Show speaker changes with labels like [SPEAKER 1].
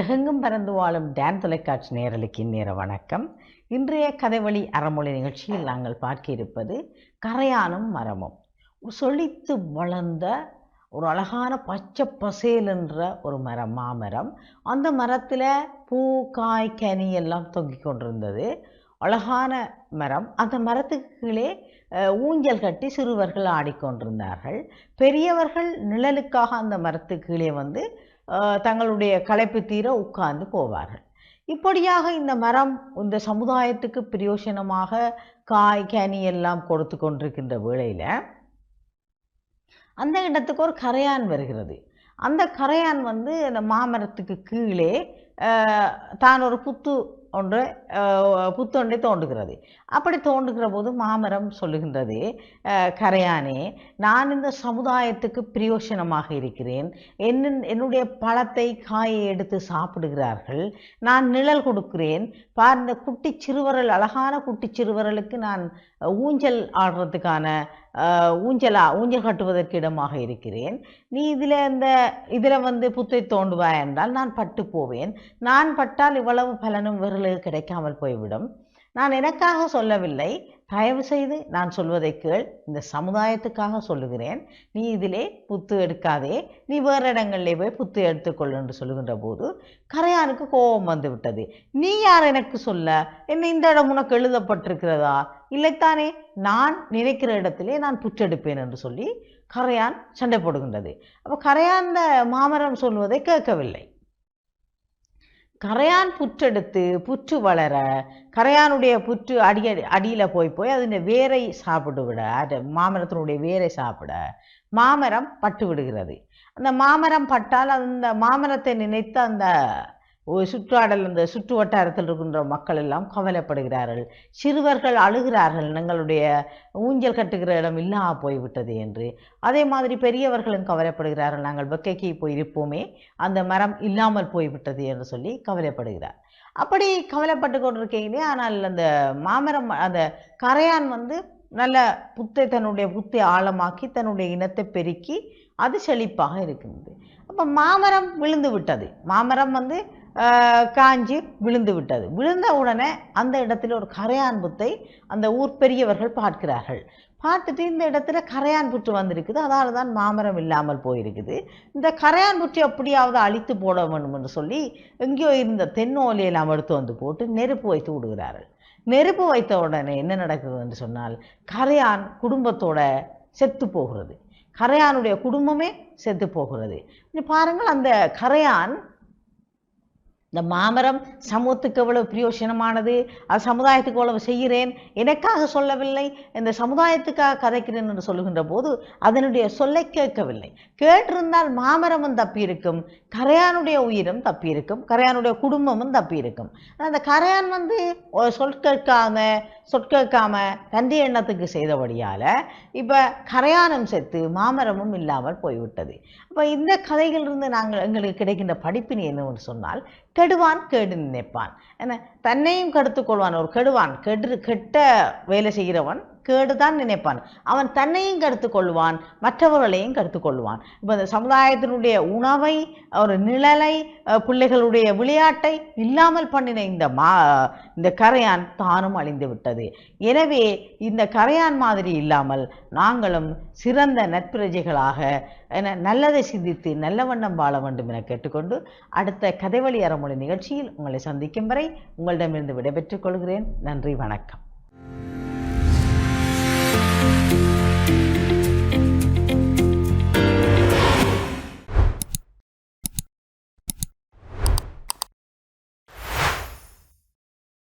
[SPEAKER 1] உலகெங்கும் பறந்து வாழும் டேன் தொலைக்காட்சி நேரலுக்கு இந்நேர வணக்கம். இன்றைய கதைவழி அறமொழி நிகழ்ச்சியில் நாங்கள் பார்க்க இருப்பது கரையானும் மரமும். சொலித்து வளர்ந்த ஒரு அழகான பச்சை பசேல் என்ற ஒரு மரம் மாமரம். அந்த மரத்தில் பூ காய் கனி எல்லாம் தொங்கிக் கொண்டிருந்தது. அழகான மரம். அந்த மரத்துக்கு கீழே ஊஞ்சல் கட்டி சிறுவர்கள் ஆடிக்கொண்டிருந்தார்கள். பெரியவர்கள் நிழலுக்காக அந்த மரத்துக்கு கீழே வந்து தங்களுடைய களைப்பு தீர உட்கார்ந்து போவார்கள். இப்படியாக இந்த மரம் இந்த சமுதாயத்துக்கு பிரயோஜனமாக காய் கனி எல்லாம் கொடுத்து கொண்டிருக்கின்ற வேளையில் அந்த இடத்துக்கு ஒரு கரையான் வருகிறது. அந்த கரையான் வந்து அந்த மாமரத்துக்கு கீழே தான் ஒரு புத்து ஒன்று புத்தொண்டை தோன்றுகிறது தோண்டுகிறது. அப்படி தோண்டுகிற போது மாமரம் சொல்லுகின்றது கரையானே நான் இந்த சமுதாயத்துக்கு பிரயோஜனமாக இருக்கிறேன். என்ன என்னுடைய பழத்தை காயை எடுத்து சாப்பிடுகிறார்கள். நான் நிழல் கொடுக்கிறேன். பார் இந்த குட்டி சிறுவரல் அழகான குட்டி சிறுவரலுக்கு நான் ஊஞ்சல் ஆடுறதுக்கான ஊஞ்சலா ஊஞ்சல் கட்டுவதற்கு இடமாக இருக்கிறேன். நீ இதில் இந்த இதில் வந்து புத்தை தோண்டுவாய் என்றால் நான் பட்டு போவேன். நான் பட்டால் இவ்வளவு பலனும் விரலுக்கு கிடைக்காமல் போய்விடும். நான் எனக்காக சொல்லவில்லை. தயவு செய்து நான் சொல்வதை கேள். இந்த சமுதாயத்துக்காக சொல்லுகிறேன். நீ இதிலே புத்து எடுக்காதே. நீ வேறு இடங்களிலே போய் புத்து எடுத்துக்கொள் என்று சொல்லுகின்ற போது கரையானுக்கு கோபம் வந்து விட்டது நீ யார் எனக்கு சொல்ல? என்ன இந்த இடம் உனக்கு எழுதப்பட்டிருக்கிறதா? இல்லைத்தானே? நான் நினைக்கிற இடத்திலே நான் புற்றெடுப்பேன் என்று சொல்லி கரையான் சண்டை போடுகின்றது. அப்போ கரையான் இந்த மாமரம் சொல்வதை கேட்கவில்லை. கரையான் புற்றெடுத்து புற்று வளர கரையானுடைய புற்று அடி அடியில் போய் போய் அதன் வேரை சாப்பிட்டு விட அது மாமரத்தினுடைய வேரை சாப்பிட மாமரம் பட்டு விடுகிறது. அந்த மாமரம் பட்டால் அந்த மாமரத்தை நினைத்து அந்த சுற்றாடல் அந்த சுற்று வட்டாரத்தில் இருக்கின்ற மக்கள் எல்லாம் கவலைப்படுகிறார்கள். சிறுவர்கள் அழுகிறார்கள். எங்களுடைய ஊஞ்சல் கட்டுகிற இடம் இல்லாமல் போய்விட்டது என்று. அதே மாதிரி பெரியவர்களும் கவலைப்படுகிறார்கள். நாங்கள் வெக்கைக்கு போய் இருப்போமே அந்த மரம் இல்லாமல் போய்விட்டது என்று சொல்லி கவலைப்படுகிறார். அப்படி கவலைப்பட்டு கொண்டிருக்கீங்களே ஆனால் அந்த மாமரம் அந்த கரையான் வந்து நல்ல புத்தை தன்னுடைய புத்தை ஆழமாக்கி தன்னுடைய இனத்தை பெருக்கி அது செழிப்பாக இருக்கின்றது. அப்போ மாமரம் விழுந்து விட்டது. மாமரம் வந்து காஞ்சி விழுந்து விட்டது. விழுந்த உடனே அந்த இடத்துல ஒரு கரையான் புத்தை அந்த ஊர் பெரியவர்கள் பார்க்கிறார்கள். பார்த்துட்டு இந்த இடத்துல கரையான் புற்று வந்திருக்குது. அதால் தான் மாமரம் இல்லாமல் போயிருக்குது. இந்த கரையான் புற்றை எப்படியாவது அழித்து போட வேண்டும் என்று சொல்லி எங்கேயோ இருந்த தென்னோலையில் எடுத்து வந்து போட்டு நெருப்பு வைத்து விடுகிறார்கள். நெருப்பு வைத்த உடனே என்ன நடக்குது என்று சொன்னால் கரையான் குடும்பத்தோட செத்து போகிறது. கரையானுடைய குடும்பமே செத்து போகிறது. பாருங்கள் அந்த கரையான் இந்த மாமரம் சமூகத்துக்கு எவ்வளவு பிரயோசனமானது? அது சமுதாயத்துக்கு எவ்வளவு செய்கிறேன்? எனக்காக சொல்லவில்லை. இந்த சமுதாயத்துக்காக கதைக்கிறேன் என்று சொல்லுகின்ற போது அதனுடைய சொல்லை கேட்கவில்லை. கேட்டிருந்தால் மாமரமும் தப்பியிருக்கும் கரையானுடைய உயிரும் தப்பியிருக்கும் கரையானுடைய குடும்பமும் தப்பியிருக்கும். அந்த கரையான் வந்து சொல் கேட்காம சொற்கேட்காம தந்தி எண்ணத்துக்கு செய்தபடியால் இப்போ கரையானம் செத்து மாமரமும் இல்லாமல் போய்விட்டது. அப்போ இந்த கதைகளிலிருந்து நாங்கள் எங்களுக்கு கிடைக்கின்ற படிப்பினை என்னவென்று சொன்னால் கெடுவான் கேடு நினைப்பான். என்ன? தன்னையும் கெடுத்துக்கொள்வான் ஒரு கெடுவான். கெடு கெட்ட வேலை செய்கிறவன் கேடுதான் நினைப்பான். அவன் தன்னையும் கருத்து கொள்வான் மற்றவர்களையும் கருத்து கொள்வான் இப்போ இந்த சமுதாயத்தினுடைய உணவை ஒரு நிழலை பிள்ளைகளுடைய விளையாட்டை இல்லாமல் பண்ணின இந்த மா இந்த கரையான் தானும் அழிந்து விட்டது. எனவே இந்த கரையான் மாதிரி இல்லாமல் நாங்களும் சிறந்த நட்பிரஜைகளாக என நல்லதை சிந்தித்து நல்ல வண்ணம் வாழ வேண்டும் என கேட்டுக்கொண்டு அடுத்த கதைவழி அறமொழி நிகழ்ச்சியில் உங்களை சந்திக்கும் வரை உங்களிடமிருந்து விடைபெற்றுக் கொள்கிறேன். நன்றி வணக்கம்.